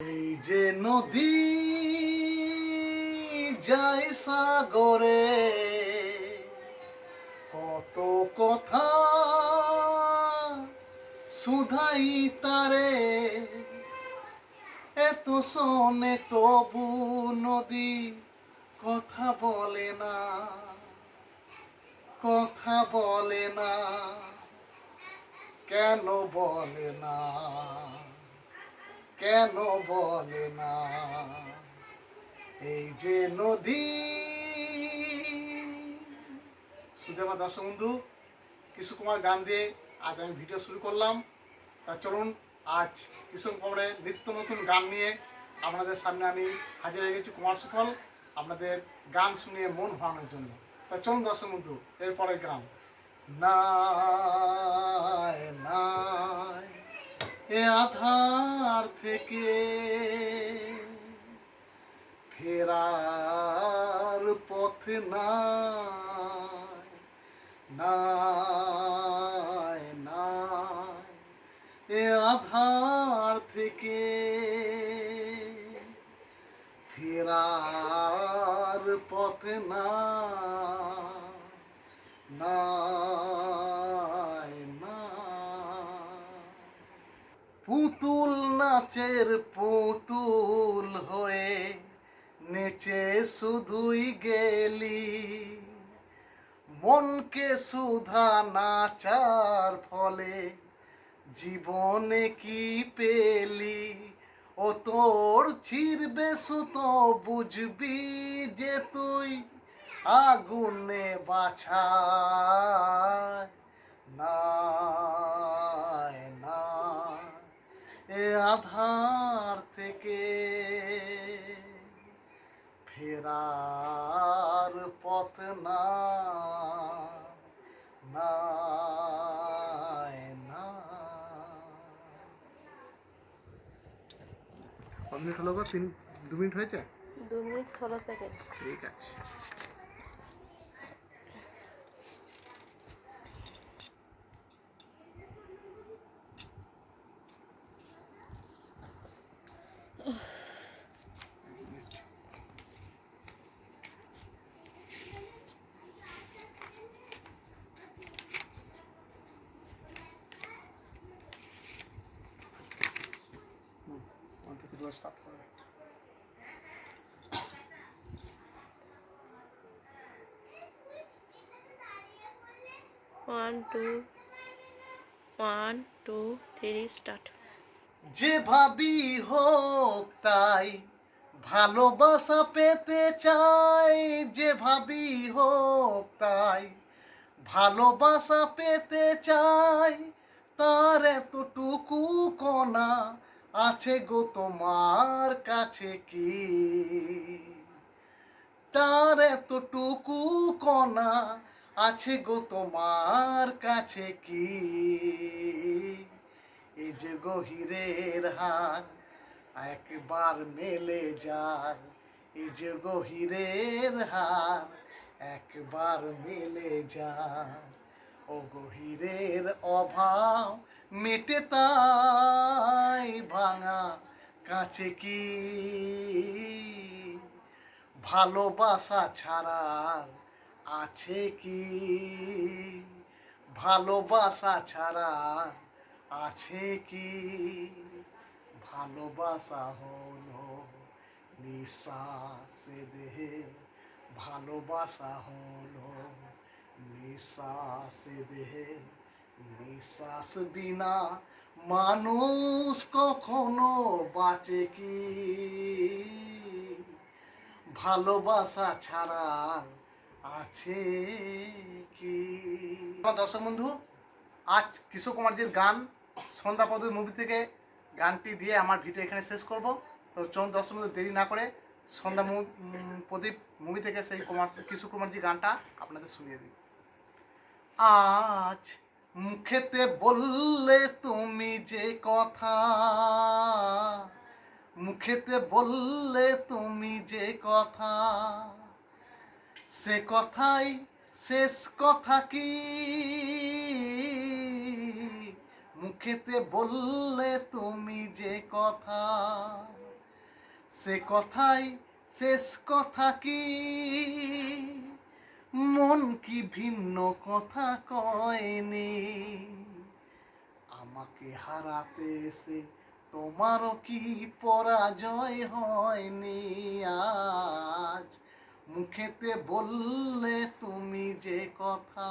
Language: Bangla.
এই যে নদী যায় সাগরে, কত কথা সুধাই তারে। এত শোনে তবু নদী কথা বলে না, কথা বলে না, কেন বলে না? কেন বলে না? এই যে নদী। সুদেমা দর্শক বন্ধু কিশোর কুমার গান দিয়ে আজ আমি ভিডিও শুরু করলাম। তা চলুন, আজ কিশোর কুমারের নিত্য নতুন গান নিয়ে আপনাদের সামনে আমি হাজির হয়ে গেছি কুমার সুফল আপনাদের গান শুনিয়ে মন ভাঙানোর জন্য। তা চলুন দর্শক বন্ধু এরপরে গান। নাই নাই। এ আধার থেকে ফেরার পথ নাই নাই এ আধার থেকে ফেরার পথ নাই। নাচের পুতুল হয়ে নেচে শুধুই গেলি। মনকে সুধা নাচার ফলে জীবনে কি পেলি? ও তোর ছিড়বে সুতো, বুঝবি যে তুই আগুনে বাছায় ফেরার পথ না নাই না। মিনিট হলো গো? তিন দু মিনিট হয়েছে? দু মিনিট ষোলো সেকেন্ড। ঠিক আছে। One, two, three, one two one two three start যে ভাবি হোক তাই ভালোবাসা পেতে চাই। যে ভাবি হোক তাই ভালোবাসা পেতে চাই। তার এতটুকু কণা আছে গো তোমার কাছে কি? তার এতটুকু কণা আছে গো তোমার কাছে কি? এই যে গহিরের হার একবার মেলে যায় এই যে গহিরের হার একবার মেলে যায়। ও গহিরের অভাব মেটে তাই ভাঙা কাছে কি? ভালোবাসা ছাড়া আছে কি? ভালোবাসা ছাড়া আছে কি? ভালোবাসা হলো নিঃশ্বাসে দেহে। ভালোবাসা হলো নিঃশ্বাসে দেহে। নিঃশ্বাস বিনা মানুষ কখনো বাঁচে কি? ভালোবাসা ছাড়া আছে কি? আমার দর্শক বন্ধু, আজ কিশোর কুমারজির গান সন্ধ্যাপদ মুভি থেকে গানটি দিয়ে আমার ভিডিও এখানে শেষ করব। তো চলুন দর্শক বন্ধু, দেরি না করে সন্ধ্যা প্রদীপ মুভি থেকে সেই কুমার কিশোর কুমারজি গানটা আপনাদের শুনিয়ে দিই। আজ মুখেতে বললে তুমি যে কথা, মুখেতে বললে তুমি যে কথা, সে কথাই শেষ কথা কি? মুখেতে বললে তুমি যে কথা, সে কথাই শেষ কথা কি? ভিন্ন কথা কয়নি। আমাকে হারাতে এসে তোমারও কি পরাজয় হয়নি? আজ মুখেতে বললে তুমি যে কথা